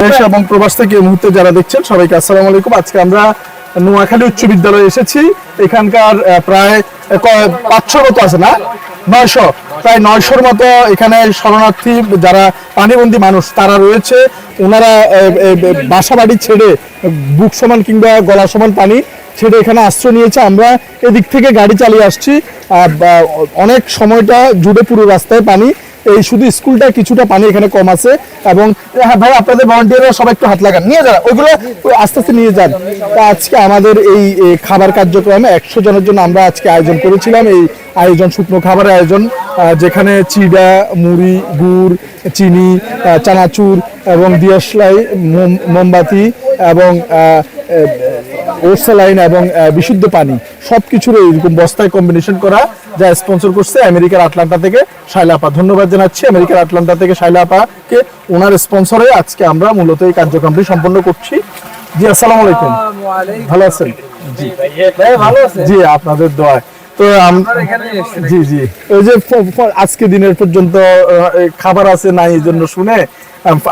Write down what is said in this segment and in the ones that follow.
দেশ এবং প্রবাস থেকে এই মুহূর্তে যারা দেখছেন, সবাইকে আসসালামু আলাইকুম। আজকে আমরা নোয়াখালী উচ্চ বিদ্যালয়ে এসেছি। এখানকার প্রায় ক- পাঁচশো মতো আছে না? নয়শো। প্রায় নয়শোর মতো এখানে শরণার্থী যারা পানিবন্দী মানুষ, তারা রয়েছে। ওনারা বাসা বাড়ি ছেড়ে বুক সমান কিংবা গলা সমান পানি ছেড়ে এখানে আশ্রয় নিয়েছে। আমরা এদিক থেকে গাড়ি চালিয়ে আসছি। অনেক সময়টা জুড়ে পুরো রাস্তায় পানি এই শুধু স্কুলটা কিছুটা পানি এখানে কম আছে এবং হ্যাঁ ভাই, আপনাদের ভলান্টিয়াররা সবাই একটু হাত লাগান, নিয়ে যান। ওইগুলো আস্তে আস্তে নিয়ে যান। তা আজকে আমাদের এই খাবার কার্যক্রমে একশো জনের জন্য আমরা আজকে আয়োজন করেছিলাম। এই আয়োজন, শুকনো খাবারের আয়োজন যেখানে চিড়া, মুড়ি, গুড়, চিনি চানাচুর এবং দিয়াশলাই, মোম- মোমবাতি এবং ওরসালাইন এবং বিশুদ্ধ পানি সব কিছুর এরকম বস্তায় কম্বিনেশন করা যা স্পন্সর করছে আমেরিকার আটলান্টা থেকে শাইলা আপা। ধন্যবাদ জানাচ্ছি আমেরিকার আটলান্টা থেকে শাইলা আপাকে। ওনার স্পন্সরে আজকে আমরা মূলত এই কার্যক্রমটি সম্পন্ন করছি। জি আসসালামু আলাইকুম। ভালো আছেন? জি। আপনাদের দোয়া তো জি জি। ওই যে আজকে দিনের পর্যন্ত খাবার আছে নাই এই জন্য শুনে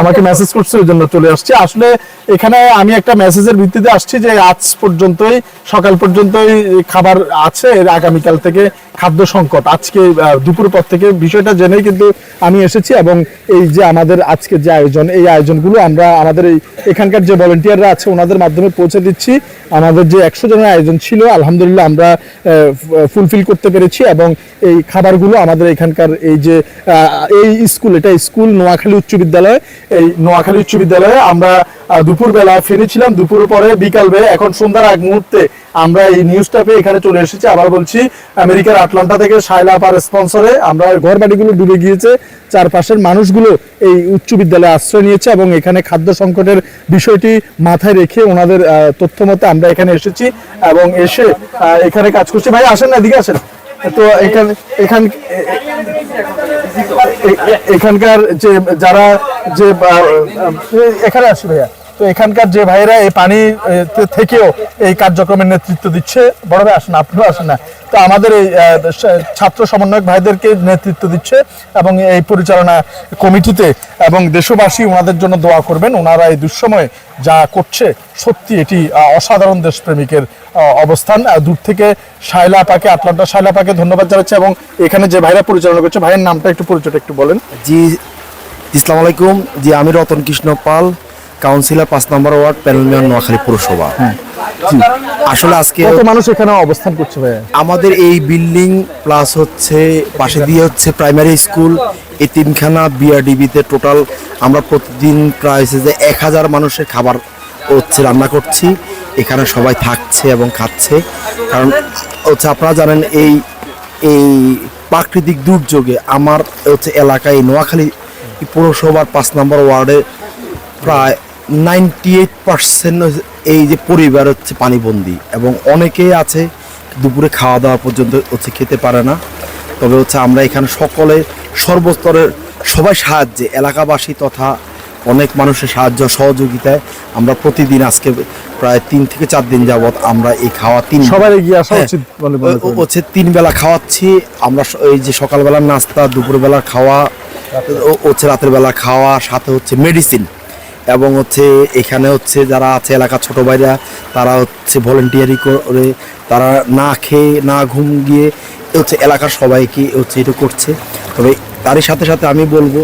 আমাকে মেসেজ করছে ওই জন্য চলে আসছি। আসলে এখানে আমি একটা মেসেজের ভিত্তিতে আসছি যে আজ পর্যন্তই সকাল পর্যন্তই খাবার আছে এর আগামীকাল থেকে খাদ্য সংকট। আজকে দুপুর পর থেকে বিষয়টা জেনেই কিন্তু আমি এসেছি এবং এই যে আমাদের আজকে যে আয়োজন এই আয়োজনগুলো আমরা আমাদের এই এখানকার যে ভলেন্টিয়াররা আছে ওনাদের মাধ্যমে পৌঁছে দিচ্ছি। আমাদের যে একশো জনের আয়োজন ছিল আলহামদুলিল্লাহ আমরা ফুলফিল করতে পেরেছি এবং এই খাবারগুলো আমাদের এখানকার এই যে এই স্কুল এটা স্কুল নোয়াখালী উচ্চ বিদ্যালয় এই নোয়াখালী উচ্চ বিদ্যালয়ে আমরা দুপুরবেলা ফিরেছিলাম, দুপুর পরে বিকাল এখন সন্ধ্যার আগ মুহূর্তে আমরা এই নিউজটা পেয়ে এখানে চলে এসেছি। আবার বলছি, আমেরিকার আটলান্টা থেকে শাইলা আপার স্পন্সরে আমরা ঘর বাড়িগুলো ডুবে গিয়েছে, চারপাশের মানুষগুলো এই উচ্চ বিদ্যালয়ে আশ্রয় নিয়েছে এবং এখানে খাদ্য সংকটের বিষয়টি মাথায় রেখে ওনাদের তথ্য মতে আমরা এখানে এসেছি এবং এসে এখানে কাজ করছি। ভাই, আসেন না, এদিকে আসেন। তো এখানে, এখান এখানকার যে, যারা যে এখানে আসি ভাইয়া। তো এখানকার যে ভাইরা এই পানি থেকেও এই কার্যক্রমের নেতৃত্ব দিচ্ছে। বড় ভাই, আসেন, আপনিও আসেন না। তো আমাদের এই ছাত্র সমন্বয়ক ভাইদেরকে নেতৃত্ব দিচ্ছে এবং এই পরিচালনা কমিটিতে এবং দেশবাসী ওনাদের জন্য দোয়া করবেন। ওনারা এই দুঃসময়ে যা করছে সত্যি এটি অসাধারণ দেশপ্রেমিকের অবস্থান। দূর থেকে শাইলা আপাকে, আটলান্টা শাইলা আপাকে ধন্যবাদ জানাচ্ছি এবং এখানে যে ভাইরা পরিচালনা করছে, ভাইয়ের নামটা একটু পরিচয়টা একটু বলেন। জি, ইসলাম আলাইকুম। জি, আমি রতন কৃষ্ণ পাল। কাউন্সিলর পাঁচ নম্বর ওয়ার্ড প্যানেলমিয়ান নোয়াখালী পৌরসভা। জি। আসলে আজকে কত মানুষ এখানে অবস্থান করছে ভাইয়া? আমাদের এই বিল্ডিং প্লাস হচ্ছে পাশে দিয়ে হচ্ছে প্রাইমারি স্কুল এই তিনখানা বিআরডিবিতে টোটাল আমরা প্রতিদিন প্রায় হচ্ছে যে এক হাজার মানুষের খাবার হচ্ছে রান্না করছি। এখানে সবাই থাকছে এবং খাচ্ছে। কারণ হচ্ছে আপনারা জানেন এই এই প্রাকৃতিক দুর্যোগে আমার হচ্ছে এলাকায় নোয়াখালী পৌরসভার পাঁচ নম্বর ওয়ার্ডে প্রায় নাইনটি এইট পার্সেন্ট এই যে পরিবার হচ্ছে পানিবন্দী এবং অনেকেই আছে দুপুরে খাওয়া দাওয়া পর্যন্ত হচ্ছে খেতে পারে না। তবে হচ্ছে আমরা এখানে সকলে সর্বস্তরের সবাই সাহায্যে এলাকাবাসী তথা অনেক মানুষের সাহায্য সহযোগিতায় আমরা প্রতিদিন আজকে প্রায় তিন থেকে চার দিন যাবৎ আমরা এই খাওয়া তিন সবার এগিয়ে আসা হ্যাঁ, উচিত মনে। হচ্ছে তিন বেলা খাওয়াচ্ছি আমরা এই যে সকালবেলার নাস্তা দুপুরবেলার খাওয়া হচ্ছে রাতের বেলা খাওয়া সাথে হচ্ছে মেডিসিন এবং হচ্ছে এখানে হচ্ছে যারা আছে এলাকার ছোট ভাইরা, তারা হচ্ছে ভলেন্টিয়ারি করে, তারা না খেয়ে, না ঘুম গিয়ে হচ্ছে এলাকার সবাইকে হচ্ছে এটা করছে। তবে তারই সাথে সাথে আমি বলব,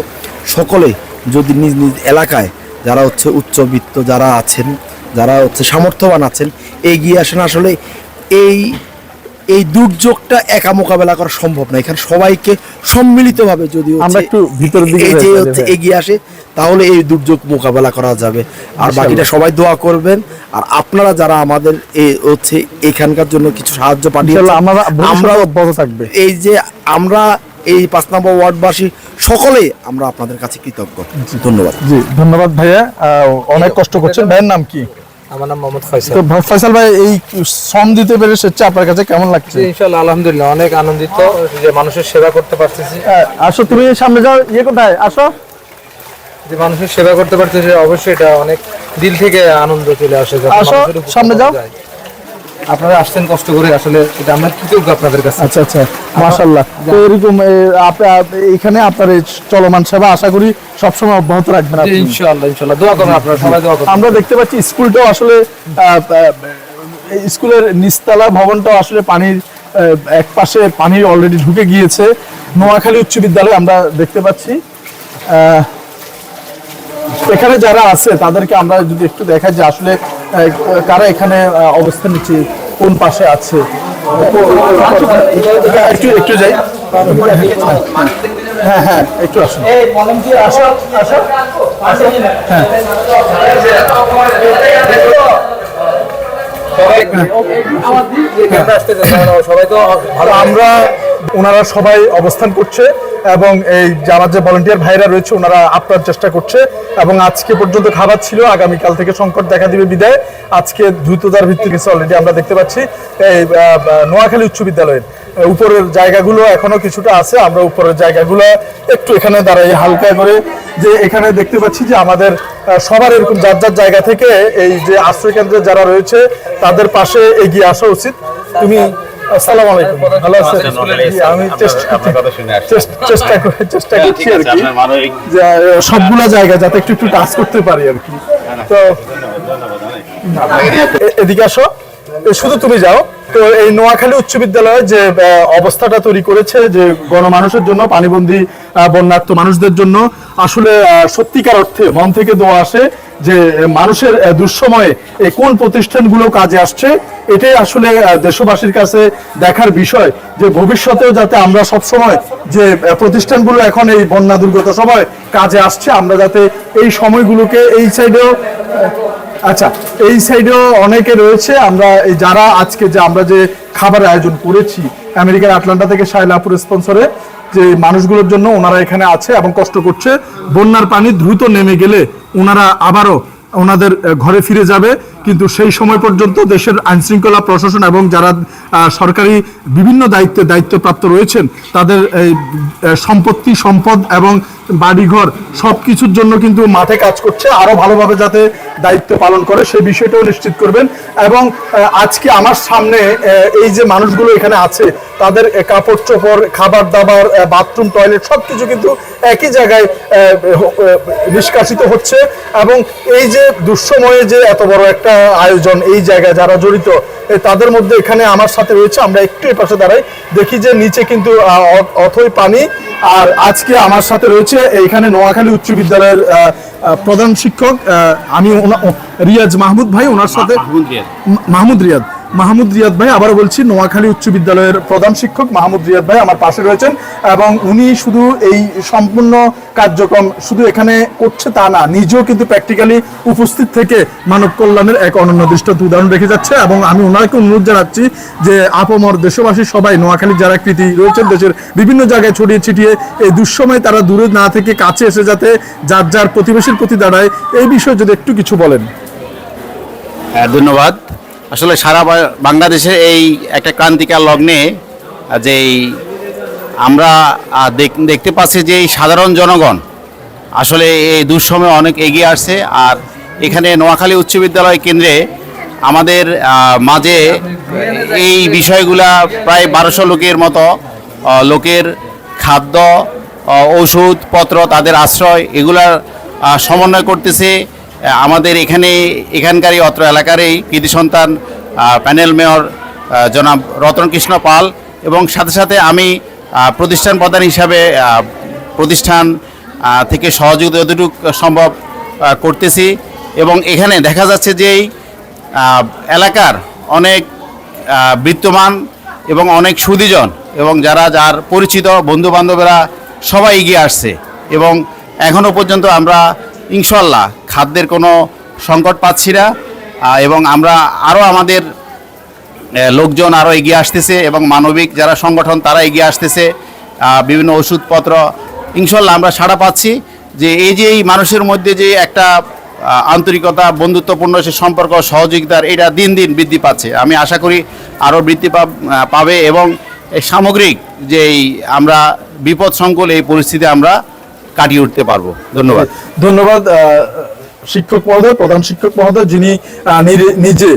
সকলে যদি নিজ নিজ এলাকায় যারা হচ্ছে উচ্চবিত্ত যারা আছেন, যারা হচ্ছে সামর্থ্যবান আছেন, এগিয়ে আসেন। আসলে এই এই দুর্যোগটা একা মোকাবেলা করা সম্ভব না। এখানে সবাইকে সম্মিলিতভাবে যদি আমরা একটু ভিতরের দিকে এই যে হচ্ছে এগিয়ে আসে তাহলে এই দুর্যোগ মোকাবেলা করা যাবে। আর বাকিটা সবাই দোয়া করবেন। আর আপনারা যারা আমাদের এই হচ্ছে এখানকার জন্য কিছু সাহায্য পাঠিয়েছেন আমরা আমরা অব্যাহত থাকবে। এই যে আমরা এই পাঁচ নম্বর ওয়ার্ডবাসী সকলেই আমরা আপনাদের কাছে কৃতজ্ঞ। ধন্যবাদ। জি ধন্যবাদ ভাইয়া। অনেক কষ্ট করছেন। ভাইয়ের নাম কি? আমার নাম মোহাম্মদ ফয়সাল। তো ফয়সাল ভাই এই শ্রম দিতে পেরে আপনার কাছে কেমন লাগছে? ইনশাআল্লাহ আলহামদুলিল্লাহ অনেক আনন্দিত যে মানুষের সেবা করতে পারতেছি। হ্যাঁ, আসো তুমি সামনে যাও ইয়ে কোথায়? আসো। যে মানুষের সেবা করতে পারতেছি অবশ্যই এটা অনেক দিল থেকে আনন্দ চলে আসে আসো, সামনে যাও। আপনারা আসছেন কষ্ট করে আসলে এটা আমরা কৃতজ্ঞ আপনাদের কাছে। আচ্ছা আচ্ছা মাশাল্লাহ তো এরকম এখানে আপনার চলমান সেবা আশা করি সবসময় অব্যাহত রাখবেন। ইনশাআল্লাহ ইনশাআল্লাহ দোয়া করুন আপনারা সবাই দোয়া করুন আমরা দেখতে পাচ্ছি স্কুলটাও আসলে স্কুলের নিচতলা ভবনটাও আসলে পানির এক পাশে পানি অলরেডি ঢুকে গিয়েছে। নোয়াখালী উচ্চ বিদ্যালয় আমরা দেখতে পাচ্ছি। আহ, এখানে যারা আছে তাদেরকে আমরা যদি একটু দেখাই যে আসলে কারা এখানে অবস্থান নিচ্ছে কোন পাশে আছে? একটু একটু যাই। হ্যাঁ হ্যাঁ একটু আসুন। আসো আসো হ্যাঁ তো আমরা ওনারা সবাই অবস্থান করছে। এবং এই যে আমার যে ভলেন্টিয়ার ভাইরা রয়েছে, ওনারা আপনার চেষ্টা করছে এবং আজকে পর্যন্ত খাবার ছিল, আগামীকাল থেকে সংকট দেখা দিবে বিদায়। আজকে দ্রুততার ভিত্তিতে অলরেডি আমরা দেখতে পাচ্ছি, এই নোয়াখালী উচ্চ বিদ্যালয়ের উপরের জায়গাগুলো এখনও কিছুটা আছে, আমরা উপরের জায়গাগুলো একটু এখানে দাঁড়াই হালকা করে। যে এখানে দেখতে পাচ্ছি যে আমাদের সবার এরকম যার যার জায়গা থেকে এই যে আশ্রয় কেন্দ্রে যারা রয়েছে, তাদের পাশে এগিয়ে আসা উচিত। তুমি আসসালামু আলাইকুম। ভালো আছেন? আমি চেষ্টা চেষ্টা- চেষ্টা করে চেষ্টা করছি আর কি। সবগুলা জায়গা যাতে একটু একটু টাচ করতে পারি আর কি। তো এদিকে আসো। শুধু তুমি যাও। তো এই নোয়াখালী উচ্চ বিদ্যালয়ে যে অবস্থাটা তৈরি করেছে যে গণমানুষের জন্য পানিবন্দী বন্যার্থ মানুষদের জন্য আসলে আহ, সত্যিকার অর্থে মন থেকে দোয়া আসে। যে মানুষের দুঃসময়ে কোন প্রতিষ্ঠানগুলো কাজে আসছে, এটাই আসলে দেশবাসীর কাছে দেখার বিষয় যে ভবিষ্যতেও যাতে আমরা সবসময় যে প্রতিষ্ঠানগুলো এখন এই বন্যা দুর্গত সময় কাজে আসছে, আমরা যাতে এই সময়গুলোকে এই সাইডেও আচ্ছা এই সাইডেও অনেকে রয়েছে, আমরা এই যারা আজকে যে, আমরা যে খাবার আয়োজন করেছি, আমেরিকার আটলান্টা থেকে শাইলাপুর স্পন্সরে যে মানুষগুলোর জন্য ওনারা এখানে আছে এবং কষ্ট করছে, বন্যার পানি দ্রুত নেমে গেলে ওনারা আবারও ওনাদের ঘরে ফিরে যাবে। কিন্তু সেই সময় পর্যন্ত দেশের আইনশৃঙ্খলা প্রশাসন এবং যারা সরকারি বিভিন্ন দায়িত্বে দায়িত্বপ্রাপ্ত রয়েছেন, তাদের এই সম্পত্তি, সম্পদ এবং বাড়িঘর সব কিছুর জন্য কিন্তু মাঠে কাজ করছে, আরও ভালোভাবে যাতে দায়িত্ব পালন করে, সেই বিষয়টাও নিশ্চিত করবেন। এবং আজকে আমার সামনে এই যে মানুষগুলো এখানে আছে, তাদের কাপড় চোপড়, খাবার দাবার বাথরুম, টয়লেট সবকিছু কিন্তু একই জায়গায় নিষ্কাশিত হচ্ছে। এবং এই যে দুঃসময়ে যে এত বড় একটা আয়োজন এই জায়গায় যারা জড়িত তাদের মধ্যে এখানে আমার সাথে রয়েছে। আমরা একটু এ পাশে দাঁড়াই। দেখি যে নিচে কিন্তু অথই পানি। আর আজকে আমার সাথে রয়েছে এখানে নোয়াখালী উচ্চ বিদ্যালয়ের প্রধান শিক্ষক আমি রিয়াজ মাহমুদ ভাই ওনার সাথে মাহমুদ রিয়াদ মাহমুদ রিয়াদ ভাই, আবারও বলছি, নোয়াখালী উচ্চ বিদ্যালয়ের প্রধান শিক্ষক মাহমুদ রিয়াদ ভাই আমার পাশে রয়েছেন এবং উনি শুধু এই সম্পূর্ণ কার্যক্রম শুধু এখানে করছে তা না, নিজেও কিন্তু প্র্যাকটিক্যালি উপস্থিত থেকে মানব কল্যাণের এক অনন্য দৃষ্টান্ত উদাহরণ রেখে যাচ্ছে এবং আমি ওনাকে অনুরোধ জানাচ্ছি যে আপমর দেশবাসী সবাই, নোয়াখালীর যারা কৃতি রয়েছেন, দেশের বিভিন্ন জায়গায় ছড়িয়ে ছিটিয়ে এই দুঃসময় তারা দূরে না থেকে কাছে এসে যাতে যার যার প্রতিবেশীর প্রতি দাঁড়ায়, এই বিষয়ে যদি একটু কিছু বলেন। হ্যাঁ ধন্যবাদ। আসলে সারা বা- বাংলাদেশের এই একটা ক্রান্তিকার লগ্নে যে আমরা দেখতে পাচ্ছি যে এই সাধারণ জনগণ আসলে এই দুঃসময়ে অনেক এগিয়ে আসছে। আর এখানে নোয়াখালী উচ্চ বিদ্যালয় কেন্দ্রে আমাদের মাঝে এই বিষয়গুলা প্রায় বারোশো লোকের মতো লোকের খাদ্য আহ, ওষুধপত্র তাদের আশ্রয় এগুলার সমন্বয় করতেছে। আমাদের এখানে এখানকারই অত্র এলাকারই কৃতি সন্তান প্যানেল মেয়র জনাব রতন কৃষ্ণ পাল এবং সাথে সাথে আমি প্রতিষ্ঠান প্রধান হিসাবে প্রতিষ্ঠান থেকে সহযোগিতা যতটুকু সম্ভব করতেছি এবং এখানে দেখা যাচ্ছে যে এলাকার অনেক বিত্তমান এবং অনেক সুদীজন এবং যারা যার পরিচিত বন্ধু বান্ধবেরা সবাই এগিয়ে আসছে এবং এখনও পর্যন্ত আমরা ইনশাল্লাহ খাদ্যের কোনো সংকট পাচ্ছি না এবং আমরা আরও আমাদের লোকজন আরও এগিয়ে আসতেছে এবং মানবিক যারা সংগঠন তারা এগিয়ে আসতেছে বিভিন্ন ওষুধপত্র ইনশাল্লাহ আমরা সাড়া পাচ্ছি যে এই যে এই মানুষের মধ্যে যে একটা আন্তরিকতা, বন্ধুত্বপূর্ণ সে সম্পর্ক, সহযোগিতার এটা দিন দিন বৃদ্ধি পাচ্ছে। আমি আশা করি আরও বৃদ্ধি পাবে এবং সামগ্রিক যে এই আমরা বিপদ সংকুল এই পরিস্থিতি আমরা কাটিয়ে উঠতে পারব। ধন্যবাদ। ধন্যবাদ শিক্ষক মহোদয়, প্রধান শিক্ষক মহোদয়, যিনি নিজে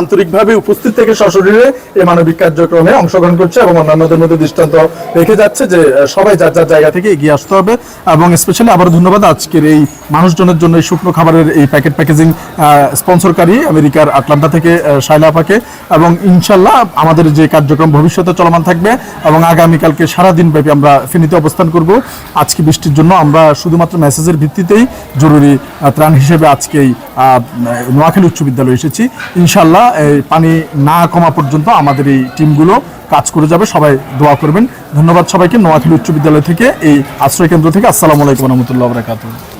আন্তরিকভাবে উপস্থিত থেকে সশরীরে এই মানবিক কার্যক্রমে অংশগ্রহণ করছে এবং অন্যান্যদের মধ্যে দৃষ্টান্ত রেখে যাচ্ছে যে সবাই যার যার জায়গা থেকে এগিয়ে আসতে হবে এবং স্পেশালি আবার ধন্যবাদ আজকের এই মানুষজনের জন্য এই শুকনো খাবারের এই প্যাকেট প্যাকেজিং স্পন্সরকারী আমেরিকার আটলান্টা থেকে শাইলা এবং ইনশাল্লাহ আমাদের যে কার্যক্রম ভবিষ্যতে চলমান থাকবে এবং আগামীকালকে সারাদিন ব্যাপী আমরা ফেনীতে অবস্থান করব। আজকে বৃষ্টির জন্য আমরা শুধুমাত্র মেসেজের ভিত্তিতেই জরুরি ত্রাণ হিসেবে আজকেই আহ, নোয়াখালী উচ্চ বিদ্যালয়ে এসেছি। ইনশাল্লাহ পানি না কমা পর্যন্ত আমাদের এই টিমগুলো কাজ করে যাবে। সবাই দোয়া করবেন। ধন্যবাদ সবাইকে। নোয়াখালী উচ্চ বিদ্যালয় থেকে এই আশ্রয় কেন্দ্র থেকে। আসসালামু আলাইকুম রহমতুল্লাহ বরাকাতুহ।